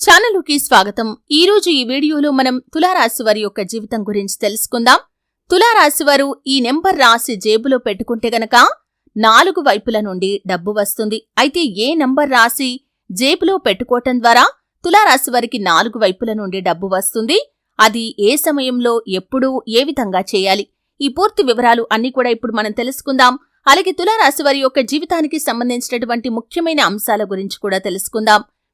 ఛానలుకి స్వాగతం. ఈ రోజు ఈ వీడియోలో మనం తులారాశి వారి యొక్క జీవితం గురించి తెలుసుకుందాం. తులారాశి వారు ఈ నెంబర్ రాసి జేబులో పెట్టుకుంటే గనక నాలుగు వైపుల నుండి డబ్బు వస్తుంది. అయితే ఏ నంబర్ రాసి జేబులో పెట్టుకోవటం ద్వారా తులారాశి వారికి నాలుగు వైపుల నుండి డబ్బు వస్తుంది? అది ఏ సమయంలో ఎప్పుడు ఏ విధంగా చేయాలి? ఈ పూర్తి వివరాలు అన్ని కూడా ఇప్పుడు మనం తెలుసుకుందాం. అలాగే తులారాశి వారి యొక్క జీవితానికి సంబంధించినటువంటి ముఖ్యమైన అంశాల గురించి కూడా తెలుసుకుందాం.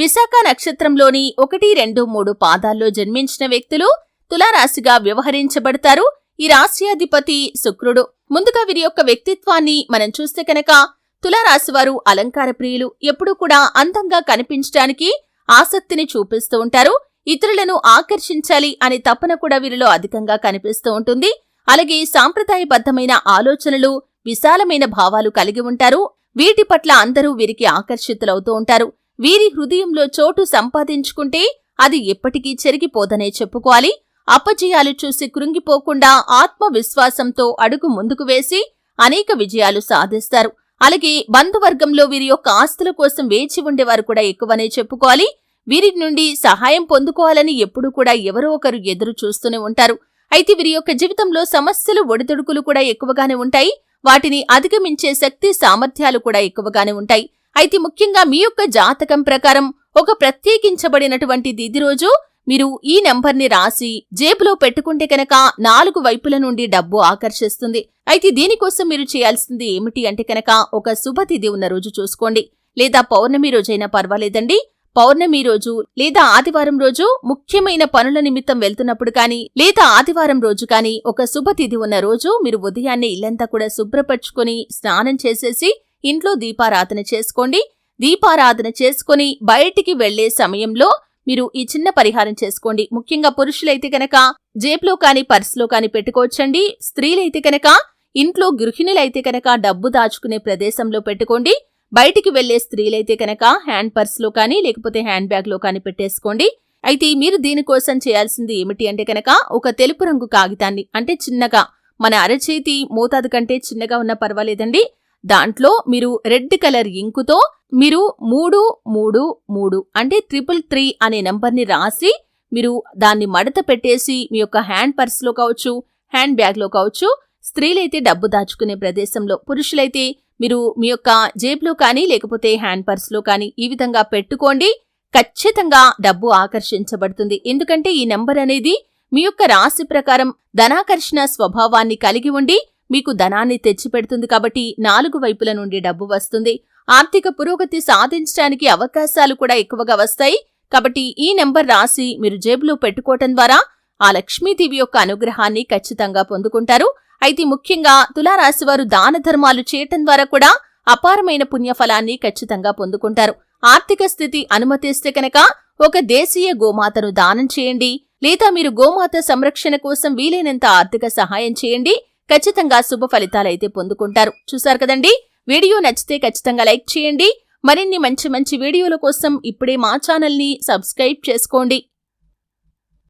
విశాఖ నక్షత్రంలోని ఒకటి రెండు మూడు పాదాల్లో జన్మించిన వ్యక్తులు తులారాశిగా వ్యవహరించబడతారు. ఈ రాశ్యాధిపతి శుక్రుడు. ముందుగా వీరి యొక్క వ్యక్తిత్వాన్ని మనం చూస్తే కనుక తులారాశి వారు అలంకార ప్రియులు. ఎప్పుడూ కూడా అందంగా కనిపించడానికి ఆసక్తిని చూపిస్తూ ఉంటారు. ఇతరులను ఆకర్షించాలి అనే తపన కూడా వీరిలో అధికంగా కనిపిస్తూ ఉంటుంది. అలాగే సాంప్రదాయబద్ధమైన ఆలోచనలు విశాలమైన భావాలు కలిగి ఉంటారు. వీటి పట్ల అందరూ వీరికి ఆకర్షితులవుతూ ఉంటారు. వీరి హృదయంలో చోటు సంపాదించుకుంటే అది ఎప్పటికీ చెరిగిపోదనే చెప్పుకోవాలి. అపజయాలు చూసి కృంగిపోకుండా ఆత్మవిశ్వాసంతో అడుగు ముందుకు వేసి అనేక విజయాలు సాధిస్తారు. అలాగే బంధువర్గంలో వీరి యొక్క ఆస్తుల కోసం వేచి ఉండేవారు కూడా ఎక్కువనే చెప్పుకోవాలి. వీరి నుండి సహాయం పొందుకోవాలని ఎప్పుడూ కూడా ఎవరో ఒకరు ఎదురు చూస్తూనే ఉంటారు. అయితే వీరి యొక్క జీవితంలో సమస్యలు ఒడిదుడుకులు కూడా ఎక్కువగానే ఉంటాయి. వాటిని అధిగమించే శక్తి సామర్థ్యాలు కూడా ఎక్కువగానే ఉంటాయి. అయితే ముఖ్యంగా మీ యొక్క జాతకం ప్రకారం ఒక ప్రత్యేకించబడినటువంటి దిది రోజు మీరు ఈ నెంబర్ని రాసి జేబులో పెట్టుకుంటే కనుక నాలుగు వైపుల నుండి డబ్బు ఆకర్షిస్తుంది. అయితే దీనికోసం మీరు చేయాల్సింది ఏమిటి అంటే కనుక ఒక శుభతిథి ఉన్న రోజు చూసుకోండి. లేదా పౌర్ణమి రోజైనా పర్వాలేదండి. పౌర్ణమి రోజు లేదా ఆదివారం రోజు ముఖ్యమైన పనుల నిమిత్తం వెళ్తున్నప్పుడు కానీ లేదా ఆదివారం రోజు కానీ ఒక శుభతిథి ఉన్న రోజు మీరు ఉదయాన్నే ఇల్లంతా కూడా శుభ్రపరచుకొని స్నానం చేసేసి ఇంట్లో దీపారాధన చేసుకోండి. దీపారాధన చేసుకొని బయటికి వెళ్ళే సమయంలో మీరు ఈ చిన్న పరిహారం చేసుకోండి. ముఖ్యంగా పురుషులైతే కనుక జేబులో కాని పర్సులో కాని పెట్టుకోవచ్చండి. స్త్రీలైతే కనుక ఇంట్లో గృహిణులైతే కనుక డబ్బు దాచుకునే ప్రదేశంలో పెట్టుకోండి. బయటికి వెళ్ళే స్త్రీలైతే కనుక హ్యాండ్ పర్స్లో కానీ లేకపోతే హ్యాండ్ బ్యాగ్లో కానీ పెట్టేసుకోండి. అయితే మీరు దీనికోసం చేయాల్సింది ఏమిటి అంటే కనుక ఒక తెలుపు రంగు కాగితాన్ని అంటే చిన్నగా మన అరచేతి మోతాదు కంటే చిన్నగా ఉన్నా పర్వాలేదండి. దాంట్లో మీరు రెడ్ కలర్ ఇంకుతో మీరు మూడు మూడు మూడు అంటే ట్రిపుల్ త్రీ అనే నెంబర్ని రాసి మీరు దాన్ని మడత పెట్టేసి మీ యొక్క హ్యాండ్ పర్స్లో కావచ్చు హ్యాండ్ బ్యాగ్లో కావచ్చు స్త్రీలైతే డబ్బు దాచుకునే ప్రదేశంలో పురుషులైతే మీరు మీ యొక్క జేబులో కానీ లేకపోతే హ్యాండ్ పర్స్లో కానీ ఈ విధంగా పెట్టుకోండి. ఖచ్చితంగా డబ్బు ఆకర్షించబడుతుంది. ఎందుకంటే ఈ నెంబర్ అనేది మీ యొక్క రాశి ప్రకారం ధనాకర్షణ స్వభావాన్ని కలిగి ఉండి మీకు ధనాన్ని తెచ్చిపెడుతుంది కాబట్టి నాలుగు వైపుల నుండి డబ్బు వస్తుంది. ఆర్థిక పురోగతి సాధించడానికి అవకాశాలు కూడా ఎక్కువగా వస్తాయి. కాబట్టి ఈ నెంబర్ రాసి మీరు జేబులో పెట్టుకోవటం ద్వారా ఆ లక్ష్మీదేవి యొక్క అనుగ్రహాన్ని ఖచ్చితంగా పొందుకుంటారు. అయితే ముఖ్యంగా తులారాశి వారు దాన ధర్మాలు చేయటం ద్వారా కూడా అపారమైన పుణ్యఫలాన్ని ఖచ్చితంగా పొందుకుంటారు. ఆర్థిక స్థితి అనుమతిస్తే కనుక ఒక దేశీయ గోమాతను దానం చేయండి. లేదా మీరు గోమాత సంరక్షణ కోసం వీలైనంత ఆర్థిక సహాయం చేయండి. ఖచ్చితంగా శుభ ఫలితాలైతే పొందుకుంటారు. చూసారు కదండి? వీడియో నచ్చితే ఖచ్చితంగా లైక్ చేయండి. మరిన్ని మంచి మంచి వీడియోల కోసం ఇప్పుడే మా ఛానల్ని సబ్స్క్రైబ్ చేసుకోండి.